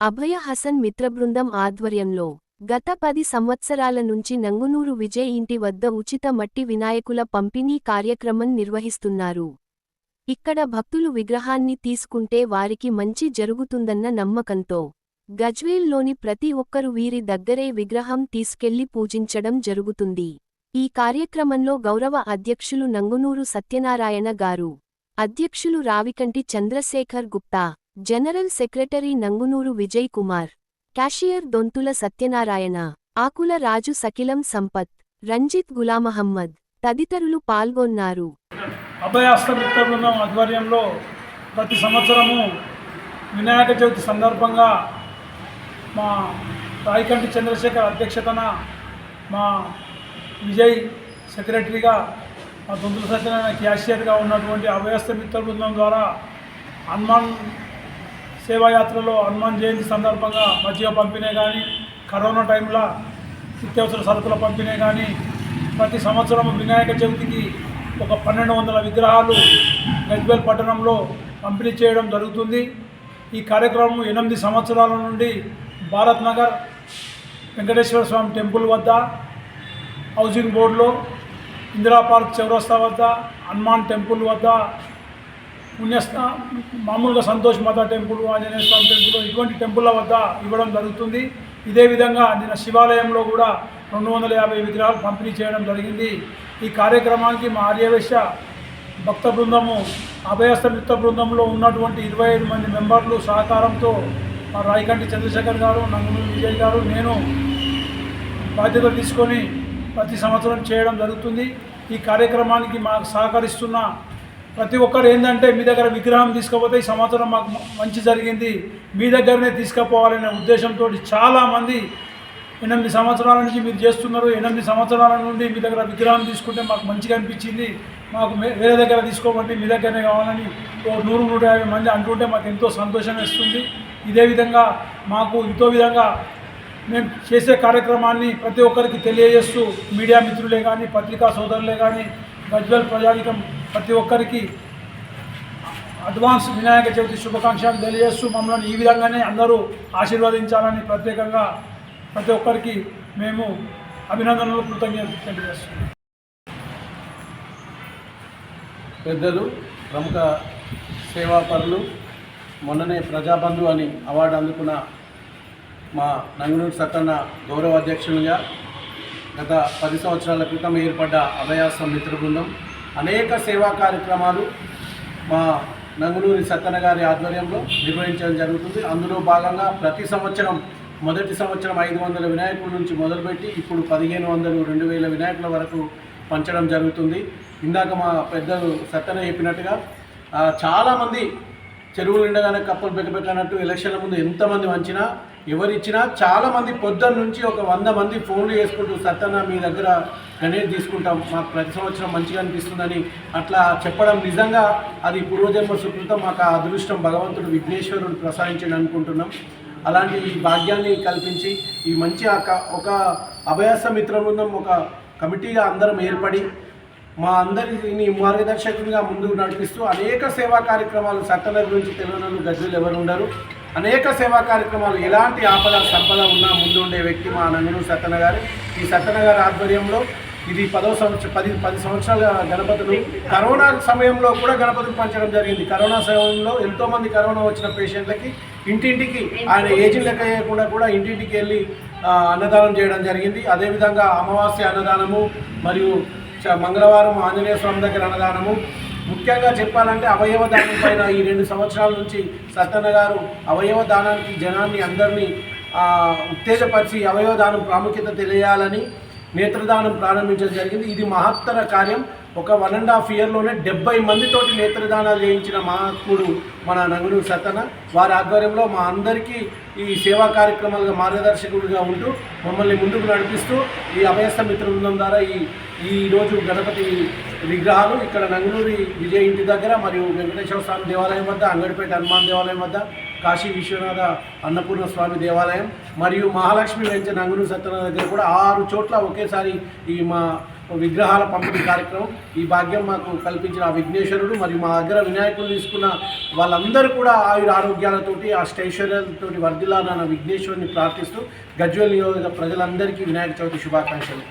అభయ హసన్ మిత్రబృందం ఆధ్వర్యంలో గత పది సంవత్సరాల నుంచి నంగునూరు విజయ్ ఇంటి వద్ద ఉచిత మట్టి వినాయకుల పంపిణీ కార్యక్రమం నిర్వహిస్తున్నారు. ఇక్కడ భక్తులు విగ్రహాన్ని తీసుకుంటే వారికి మంచి జరుగుతుందన్న నమ్మకంతో గజ్వేల్లోని ప్రతి ఒక్కరు వీరి దగ్గరే విగ్రహం తీసుకెళ్ళి పూజించడం జరుగుతుంది. ఈ కార్యక్రమంలో గౌరవ అధ్యక్షులు నంగునూరు సత్యనారాయణ గారు అధ్యక్షులు Ravikanti Chandrashekar Gupta general secretary Nangunuru Vijay Kumar cashier Donthula Satyanarayana Akula Raju Sakilam Sampath Ranjith Gulamahammad తదితరులు పాల్గొన్నారు. అభయాస్త బృందం ఆధ్వర్యంలో ప్రతి సంవత్సరము వినాయక చవితి సందర్భంగా మా రాయకంటి చంద్రశేఖర్ అధ్యక్షతన మా విజయ్ సెక్రటరీగా మా దొంతుల సత్యనారాయణ క్యాషియర్గా ఉన్నటువంటి అభయస్త మిత్ర బృందం ద్వారా హనుమాన్ సేవాయాత్రలో హనుమాన్ జయంతి సందర్భంగా మధ్య పంపిణీ కానీ కరోనా టైంలో నిత్యావసర సరుకుల పంపిణీ కానీ ప్రతి సంవత్సరం వినాయక చవితికి ఒక పన్నెండు వందల విగ్రహాలు గజ్వేల్ పట్టణంలో పంపిణీ చేయడం జరుగుతుంది. ఈ కార్యక్రమం ఎనిమిది సంవత్సరాల నుండి భారత్ నగర్ వెంకటేశ్వర స్వామి టెంపుల్ వద్ద హౌసింగ్ బోర్డులో ఇందిరా పార్క్ చౌరస్తా వద్ద హనుమాన్ టెంపుల్ వద్ద పుణ్యస్థా మామూలుగా సంతోష్ మాత టెంపుల్ ఆంజనేయ స్వామి టెంపుల్ ఇటువంటి టెంపుల్ల వద్ద ఇవ్వడం జరుగుతుంది. ఇదే విధంగా నిన్న శివాలయంలో కూడా రెండు వందల యాభై విగ్రహాలు పంపిణీ చేయడం జరిగింది. ఈ కార్యక్రమానికి మా ఆర్యవేశ భక్త బృందము అభయస్థ మిత్ర బృందంలో ఉన్నటువంటి ఇరవై ఐదు మంది మెంబర్లు సహకారంతో మా రాయకంటి చంద్రశేఖర్ గారు నంగునూరు విజయ్ గారు నేను బాధ్యత తీసుకొని ప్రతి సంవత్సరం చేయడం జరుగుతుంది. ఈ కార్యక్రమానికి మాకు సహకరిస్తున్న ప్రతి ఒక్కరు ఏంటంటే మీ దగ్గర విగ్రహం తీసుకపోతే ఈ సంవత్సరం మాకు మంచి జరిగింది. మీ దగ్గరనే తీసుకుపోవాలనే ఉద్దేశంతో చాలామంది ఎనిమిది సంవత్సరాల నుంచి మీరు చేస్తున్నారు. ఎనిమిది సంవత్సరాల నుండి మీ దగ్గర విగ్రహం తీసుకుంటే మాకు మంచిగా అనిపించింది. మాకు వేరే దగ్గర తీసుకోమండి మీ దగ్గరనే కావాలని ఓ నూరు నూట యాభై మంది అంటుంటే మాకు ఎంతో సంతోషం వేస్తుంది. ఇదే విధంగా మాకు ఇంతో విధంగా మేము చేసే కార్యక్రమాన్ని ప్రతి ఒక్కరికి తెలియజేస్తూ మీడియా మిత్రులే కానీ పత్రికా సోదరులే కానీ గజ్వల్ ప్రజానికం ప్రతి ఒక్కరికి అడ్వాన్స్ వినాయక చవితి శుభాకాంక్షలు తెలియజేస్తూ మమ్మల్ని ఈ విధంగానే అందరూ ఆశీర్వదించాలని ప్రత్యేకంగా ప్రతి ఒక్కరికి మేము అభినందనలు కృతజ్ఞతలు తెలియజేస్తున్నాం. పెద్దలు ప్రముఖ సేవాపరులు మొన్ననే ప్రజాబంధు అని అవార్డు అందుకున్న మా నంగునూరు సత్తన్న గౌరవ అధ్యక్షునిగా గత పది సంవత్సరాల క్రితం ఏర్పడ్డ అభయాసం మిత్ర బృందం అనేక సేవా కార్యక్రమాలు మా నంగులూరి సత్తన గారి ఆధ్వర్యంలో నిర్వహించడం జరుగుతుంది. అందులో భాగంగా ప్రతి సంవత్సరం మొదటి సంవత్సరం ఐదు వందల వినాయకుల నుంచి మొదలుపెట్టి ఇప్పుడు పదిహేను వందలు రెండు వేల వినాయకుల వరకు పంచడం జరుగుతుంది. ఇందాక మా పెద్దలు సత్తన చెప్పినట్టుగా చాలామంది చెరువులు నిండగానే కప్పలు పెక్కబెట్టినట్టు ఎలక్షన్ల ముందు ఎంతమంది వంచినా ఎవరిచ్చినా చాలామంది పొద్దున్న నుంచి ఒక వంద మంది ఫోన్లు చేసుకుంటూ సత్తన్న మీ దగ్గర గణేష్ తీసుకుంటాం. మాకు ప్రతి సంవత్సరం మంచిగా అనిపిస్తుందని అట్లా చెప్పడం నిజంగా అది పూర్వజన్మ సుకృతం మాకు ఆ అదృష్టం భగవంతుడు విఘ్నేశ్వరుడు ప్రసాదించండి అనుకుంటున్నాం. అలాంటి ఈ భాగ్యాన్ని కల్పించి ఈ మంచి ఒక అభయాస మిత్రం బృందం ఒక కమిటీగా అందరం ఏర్పడి మా అందరిని మార్గదర్శకునిగా ముందుకు నడిపిస్తూ అనేక సేవా కార్యక్రమాలు సత్తన గురించి తెలియని గజ్జలు ఎవరు ఉండరు. అనేక సేవా కార్యక్రమాలు ఎలాంటి ఆపద సంపద ఉన్నా ముందు ఉండే వ్యక్తి మా నంగనూరు సత్తన గారు. ఈ సత్తన గారి ఆధ్వర్యంలో ఇది పదో సంవత్సరం పది పది సంవత్సరాల గణపతులు. కరోనా సమయంలో కూడా గణపతులు పంచడం జరిగింది. కరోనా సమయంలో ఎంతోమంది కరోనా వచ్చిన పేషెంట్లకి ఇంటింటికి ఆయన ఏజెంట్ లెక్క చేయకుండా కూడా ఇంటింటికి వెళ్ళి అన్నదానం చేయడం జరిగింది. అదేవిధంగా అమావాస్య అన్నదానము మరియు మంగళవారం ఆంజనేయ స్వామి దగ్గర అన్నదానము. ముఖ్యంగా చెప్పాలంటే అవయవ దానం పైన ఈ రెండు సంవత్సరాల నుంచి సత్తన్న గారు అవయవ దానానికి జనాన్ని అందరినీ ఉత్తేజపరిచి అవయవ దానం ప్రాముఖ్యత తెలియాలని నేత్రదానం ప్రారంభించడం జరిగింది. ఇది మహత్తర కార్యం. ఒక వన్ అండ్ హాఫ్ ఇయర్లోనే డెబ్బై మందితోటి నేత్రదానాలు చేయించిన మహాత్ముడు మన నంగునూరు సత్తన వారి ఆధ్వర్యంలో మా అందరికీ ఈ సేవా కార్యక్రమాలుగా మార్గదర్శకుడిగా ఉంటూ మమ్మల్ని ముందుకు నడిపిస్తూ ఈ అభయస్థ మిత్ర బృందం ద్వారా ఈ ఈరోజు గణపతి విగ్రహాలు ఇక్కడ నంగునూరి విజయ ఇంటి దగ్గర మరియు వెంకటేశ్వర స్వామి దేవాలయం వద్ద అంగడిపేట హనుమాన్ దేవాలయం వద్ద కాశీ విశ్వనాథ అన్నపూర్ణ స్వామి దేవాలయం మరియు మహాలక్ష్మి వెంచ నంగునూరు సత్యనారాయణ దగ్గర కూడా ఆరు చోట్ల ఒకేసారి ఈ మా విగ్రహాల పంపిణీ కార్యక్రమం. ఈ భాగ్యం మాకు కల్పించిన ఆ విఘ్నేశ్వరుడు మరియు మా దగ్గర వినాయకులు తీసుకున్న వాళ్ళందరూ కూడా ఆయుర ఆరోగ్యాలతోటి ఆ స్టేషన్లతోటి వర్ధిల్లాలన్న విఘ్నేశ్వరుని ప్రార్థిస్తూ గజ్వల్ నియోజక ప్రజలందరికీ వినాయక చవితి శుభాకాంక్షలు.